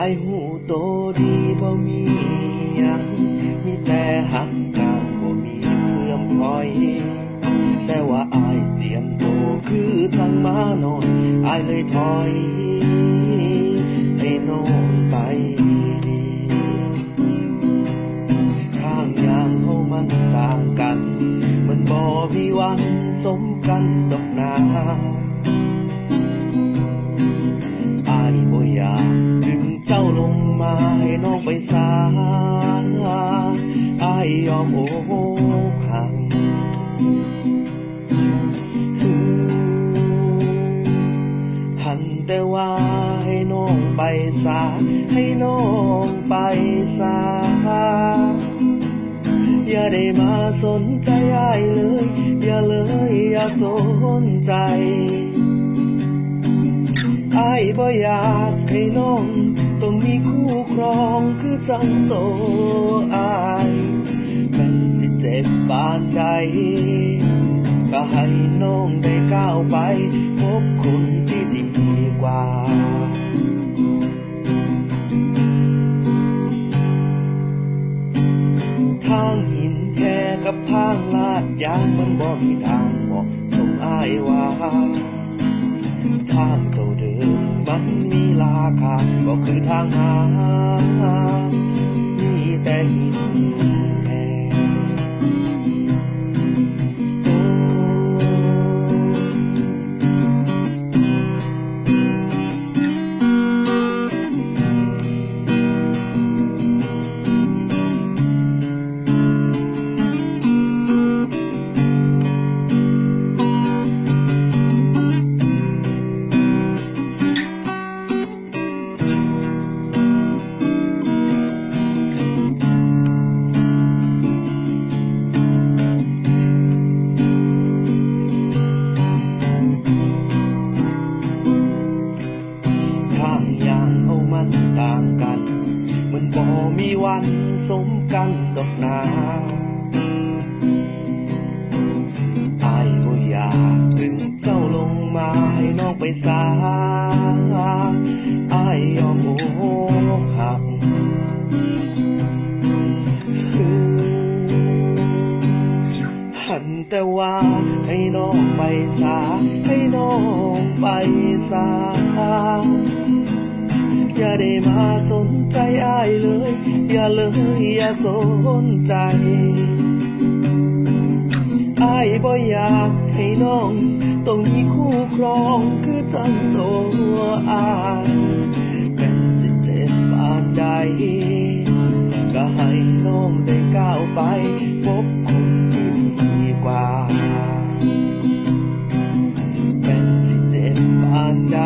ายหูโตดีบ่มีหยังมีแต่หักกันบ่มีเสื่อมถอย แต่ว่าอายเจียมโตคือจังมาหน่อยอายเลยถอยให้น้องไปทางยางเฮามันต่างกัน มันบ่มีวันสมกันดอกนาอายบ่อยากดึง จ้าลงมาให้น้องไปสาอายยอมโอ้หังหันแต่ว่าให้น้องไปสา ให้น้องไปสา อย่าได้มาสนใจอายเลย อย่าเลยอย่าสนใจอายบ่อยากให้น้อง คู่ครองคือจังโตอายมันสิเจ็บปานใดก็ให้น้องได้ก้าวไป พบคนที่ดีกว่าทางหินแค่กับทางลาดยางมันบ่มีทางเหมาะสมอายว่าทางเจ้าเดิมมัน มีราคาก็คือทางหา บ่มีวันสมกันดอกนาอายบ่อยากดึงเจ้าลงมาให้น้องไปสาอายยอมโอ้หักหันแต่ว่าให้น้องไปสาให้น้องไปสา อย่าได้มาสนใจอ้ายเลย อย่าเลยอย่าสนใจอ้ายบ่อยากให้น้องต้องมีคู่ครองคือจังตัวอ้ายเป็นสิเจ็บปานใด ก็ให้น้องได้ก้าวไปพบคนที่ดีกว่าเป็นสิเจ็บปานใด